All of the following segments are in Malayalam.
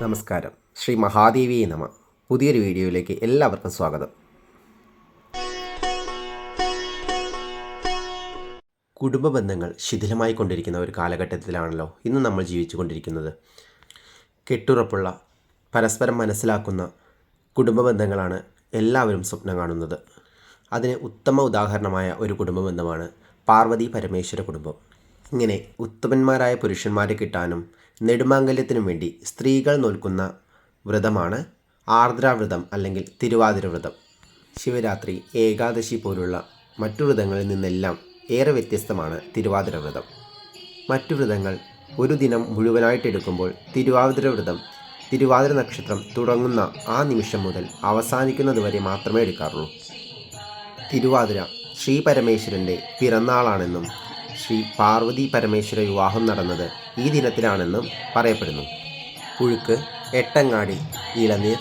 നമസ്കാരം. ശ്രീ മഹാദേവി നമ. പുതിയൊരു വീഡിയോയിലേക്ക് എല്ലാവർക്കും സ്വാഗതം. കുടുംബ ബന്ധങ്ങൾ ശിഥിലമായി കൊണ്ടിരിക്കുന്ന ഒരു കാലഘട്ടത്തിലാണല്ലോ ഇന്ന് നമ്മൾ ജീവിച്ചു കൊണ്ടിരിക്കുന്നത്. കെട്ടുറപ്പുള്ള പരസ്പരം മനസ്സിലാക്കുന്ന കുടുംബ ബന്ധങ്ങളാണ് എല്ലാവരും സ്വപ്നം കാണുന്നത്. അതിന് ഉത്തമ ഉദാഹരണമായ ഒരു കുടുംബ ബന്ധമാണ് പാർവതി പരമേശ്വര കുടുംബം. ഇങ്ങനെ ഉത്തമന്മാരായ പുരുഷന്മാരെ കിട്ടാനും നെടുമാംഗല്യത്തിനും വേണ്ടി സ്ത്രീകൾ നോൽക്കുന്ന വ്രതമാണ് ആർദ്രാവ്രതം അല്ലെങ്കിൽ തിരുവാതിര വ്രതം ശിവരാത്രി ഏകാദശി പോലുള്ള മറ്റു വ്രതങ്ങളിൽ നിന്നെല്ലാം ഏറെ വ്യത്യസ്തമാണ് തിരുവാതിര വ്രതം മറ്റു വ്രതങ്ങൾ ഒരു ദിനം മുഴുവനായിട്ടെടുക്കുമ്പോൾ തിരുവാതിര വ്രതം തിരുവാതിര നക്ഷത്രം തുടങ്ങുന്ന ആ നിമിഷം മുതൽ അവസാനിക്കുന്നത് വരെ മാത്രമേ എടുക്കാറുള്ളൂ. തിരുവാതിര ശ്രീ പരമേശ്വരന്റെ പിറന്നാളാണെന്നും ശ്രീ പാർവതി പരമേശ്വര വിവാഹം നടന്നത് ഈ ദിനത്തിലാണെന്നും പറയപ്പെടുന്നു. പുഴുക്ക് എട്ടങ്ങാടി ഇളനീർ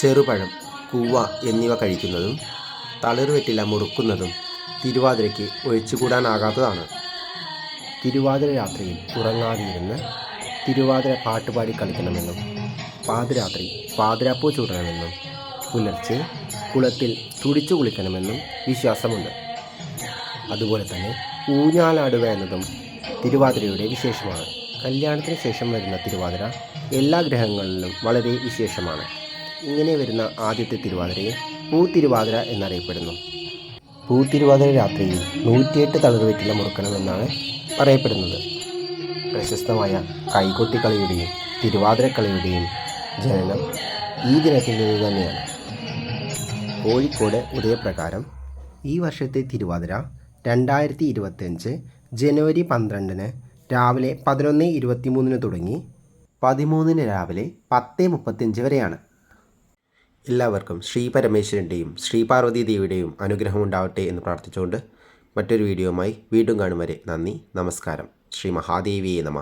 ചെറുപഴം കൂവ എന്നിവ കഴിക്കുന്നതും തളിർവെറ്റില മുറുക്കുന്നതും തിരുവാതിരയ്ക്ക് ഒഴിച്ചുകൂടാനാകാത്തതാണ്. തിരുവാതിര രാത്രിയിൽ ഉറങ്ങാതിരുന്ന് തിരുവാതിര പാട്ടുപാടി കളിക്കണമെന്നും പാതിരാത്രി പാതിരാപ്പൂ ചൂടണമെന്നും പുലർച്ചെ കുളത്തിൽ തുടിച്ചു കുളിക്കണമെന്നും വിശ്വാസമുണ്ട്. അതുപോലെ തന്നെ ഊഞ്ഞാലാടുക എന്നതും തിരുവാതിരയുടെ വിശേഷമാണ്. കല്യാണത്തിന് ശേഷം വരുന്ന തിരുവാതിര എല്ലാ ഗ്രഹങ്ങളിലും വളരെ വിശേഷമാണ്. ഇങ്ങനെ വരുന്ന ആദ്യത്തെ തിരുവാതിരയെ പൂത്തിരുവാതിര എന്നറിയപ്പെടുന്നു. പൂത്തിരുവാതിര രാത്രിയിൽ നൂറ്റിയെട്ട് തളർവീട്ടിലെ മുറുക്കണം എന്നാണ് പറയപ്പെടുന്നത്. പ്രശസ്തമായ കൈകൊട്ടിക്കളിയുടെയും തിരുവാതിരക്കളിയുടെയും ജനനം ഈ ദിനത്തിൽ നിന്ന് തന്നെയാണ്. കോഴിക്കോട് ഉദയപ്രകാരം ഈ വർഷത്തെ തിരുവാതിര രണ്ടായിരത്തി ഇരുപത്തിയഞ്ച് ജനുവരി പന്ത്രണ്ടിന് രാവിലെ പതിനൊന്ന് ഇരുപത്തിമൂന്നിന് തുടങ്ങി പതിമൂന്നിന് രാവിലെ പത്ത് മുപ്പത്തിയഞ്ച് വരെയാണ്. എല്ലാവർക്കും ശ്രീ പരമേശ്വരന്റെയും ശ്രീ പാർവതി ദേവിയുടെയും അനുഗ്രഹം ഉണ്ടാവട്ടെ എന്ന് പ്രാർത്ഥിച്ചുകൊണ്ട് മറ്റൊരു വീഡിയോയുമായി വീണ്ടും കാണും വരെ. നന്ദി നമസ്കാരം. ശ്രീ മഹാദേവിയെ നമ.